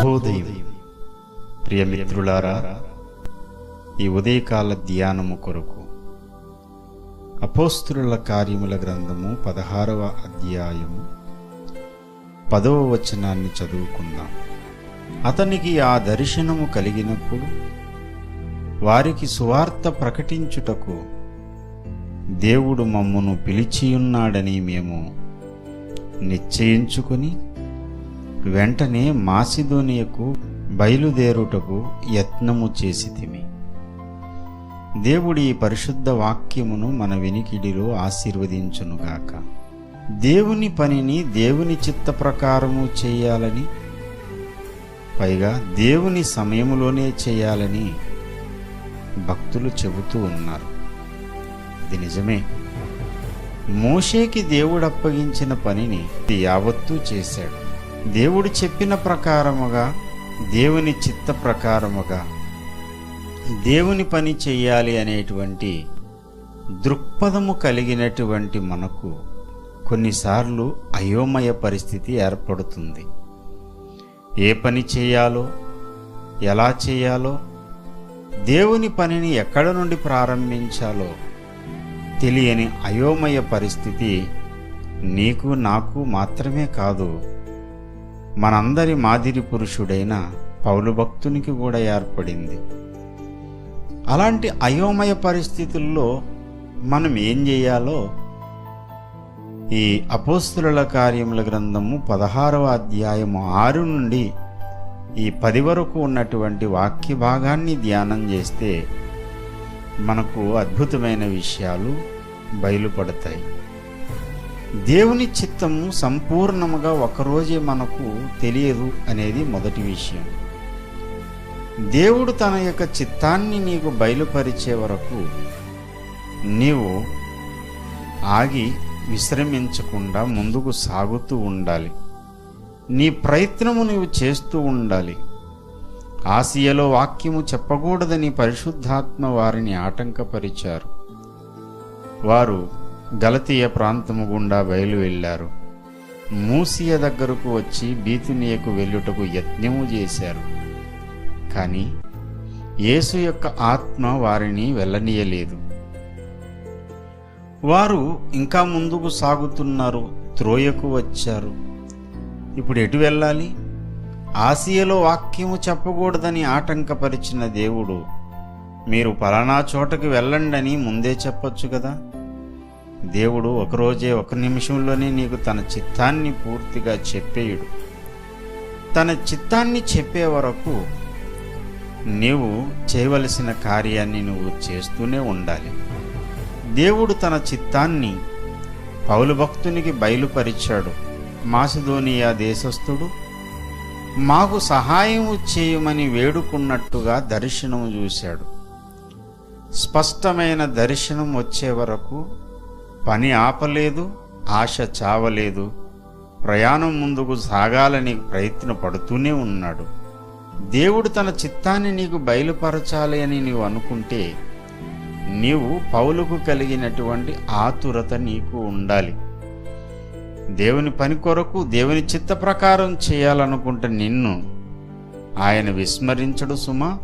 శుభోదయం ప్రియమిత్రులారా ఈ ఉదయకాల ధ్యానము కొరకు అపోస్తుల కార్యముల గ్రంథము పదహారవ అధ్యాయము పదవ వచనాన్ని చదువుకుందాం. అతనికి ఆ దర్శనము కలిగినప్పుడు వారికి సువార్త ప్రకటించుటకు దేవుడు మమ్మును పిలిచియున్నాడని మేము నిశ్చయించుకుని వెంటనే మాసిదోనియకు బయలుదేరుటకు యత్నము చేసితిమి. దేవుడి ఈ పరిశుద్ధ వాక్యమును మన వినికిడిలో ఆశీర్వదించునుగాక దేవుని పనిని దేవుని చిత్త ప్రకారము చేయాలని పైగా దేవుని సమయములోనే చేయాలని భక్తులు చెబుతూ ఉన్నారు. ఇది నిజమే. మోషేకి దేవుడు అప్పగించిన పనిని యావత్తూ చేశాడు. దేవుడు చెప్పిన ప్రకారముగా దేవుని చిత్త ప్రకారముగా దేవుని పని చెయ్యాలి అనేటువంటి దృక్పథము కలిగినటువంటి మనకు కొన్నిసార్లు అయోమయ పరిస్థితి ఏర్పడుతుంది. ఏ పని చేయాలో ఎలా చేయాలో దేవుని పనిని ఎక్కడ నుండి ప్రారంభించాలో తెలియని అయోమయ పరిస్థితి నీకు నాకు మాత్రమే కాదు. మనందరి మాదిరి పురుషుడైన పౌలు భక్తునికి కూడా ఏర్పడింది. అలాంటి అయోమయ పరిస్థితుల్లో మనం ఏం చేయాలో ఈ అపోస్తుల కార్యముల గ్రంథము పదహారవ అధ్యాయము ఆరు నుండి ఈ పది వరకు ఉన్నటువంటి వాక్య భాగాన్ని ధ్యానం చేస్తే మనకు అద్భుతమైన విషయాలు బయలుపడతాయి. దేవుని చిత్తము సంపూర్ణముగా ఒకరోజే మనకు తెలియదు అనేది మొదటి విషయం. దేవుడు తన యొక్క చిత్తాన్ని నీకు బయలుపరిచే వరకు నీవు ఆగి విశ్రమించకుండా ముందుకు సాగుతూ ఉండాలి. నీ ప్రయత్నము నీవు చేస్తూ ఉండాలి. ఆసియలో వాక్యము చెప్పకూడదని పరిశుద్ధాత్మ వారిని ఆటంకపరిచారు. వారు గలతీయ ప్రాంతము గుండా బయలు వెళ్ళారు మూసియ దగ్గరకు వచ్చి బీతినియకు వెళ్ళుటకు యత్నము చేశారు. కానీ యేసు యొక్క ఆత్మ వారిని వెళ్ళనీయలేదు. వారు ఇంకా ముందుకు సాగుతున్నారు త్రోయకు వచ్చారు. ఇప్పుడు ఎటు వెళ్ళాలి? ఆసియలో వాక్యము చెప్పకూడదని ఆటంకపరిచిన దేవుడు మీరు పలానా చోటకి వెళ్ళండి అని ముందే చెప్పొచ్చు కదా? దేవుడు ఒకరోజే ఒక నిమిషంలోనే నీకు తన చిత్తాన్ని పూర్తిగా చెప్పేయుడు. తన చిత్తాన్ని చెప్పే వరకు నీవు చేయవలసిన కార్యాన్ని నువ్వు చేస్తూనే ఉండాలి. దేవుడు తన చిత్తాన్ని పౌలు భక్తునికి బయలుపరిచాడు. మాసిదోనియా దేశస్థుడు మాకు సహాయము చేయమని వేడుకున్నట్టుగా దర్శనము చూశాడు. స్పష్టమైన దర్శనం వచ్చే వరకు పని ఆపలేదు ఆశ చావలేదు. ప్రయాణం ముందుకు సాగాలని ప్రయత్న పడుతూనే ఉన్నాడు. దేవుడు తన చిత్తాన్ని నీకు బయలుపరచాలి అని నీవు అనుకుంటే నీవు పౌలుకు కలిగినటువంటి ఆతురత నీకు ఉండాలి. దేవుని పని కొరకు దేవుని చిత్త ప్రకారం చేయాలనుకుంటే నిన్ను ఆయన విస్మరించడు సుమా.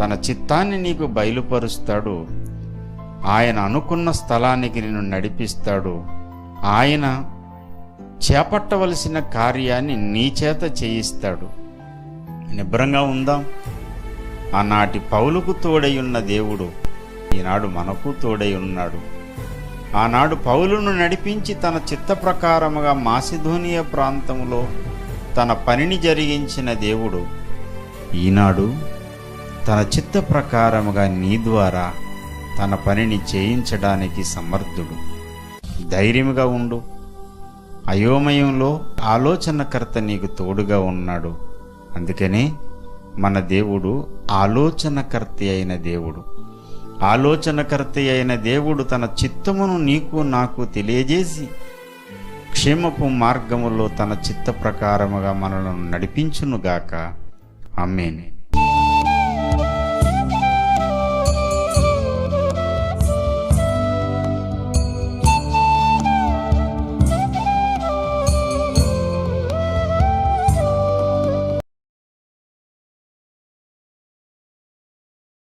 తన చిత్తాన్ని నీకు బయలుపరుస్తాడు. ఆయన అనుకున్న స్థలానికి నిన్ను నడిపిస్తాడు. ఆయన చేపట్టవలసిన కార్యాన్ని నీ చేత చేయిస్తాడు. నిబ్రంగా ఉందాం. ఆనాటి పౌలుకు తోడై ఉన్న దేవుడు ఈనాడు మనకు తోడై ఉన్నాడు ఆనాడు పౌలును నడిపించి తన చిత్త ప్రకారముగా మాసిధోనియ ప్రాంతంలో తన పనిని జరిగించిన దేవుడు ఈనాడు తన చిత్త ప్రకారముగా నీ ద్వారా తన పనిని చేయించడానికి సమర్థుడు. ధైర్యముగా ఉండు. అయోమయంలో ఆలోచనకర్త నీకు తోడుగా ఉన్నాడు. అందుకనే మన దేవుడు ఆలోచనకర్త అయిన దేవుడు. ఆలోచనకర్త అయిన దేవుడు తన చిత్తమును నీకు నాకు తెలియజేసి క్షేమపు మార్గములో తన చిత్త ప్రకారముగా మనలను నడిపించునుగాక. అమ్మేనే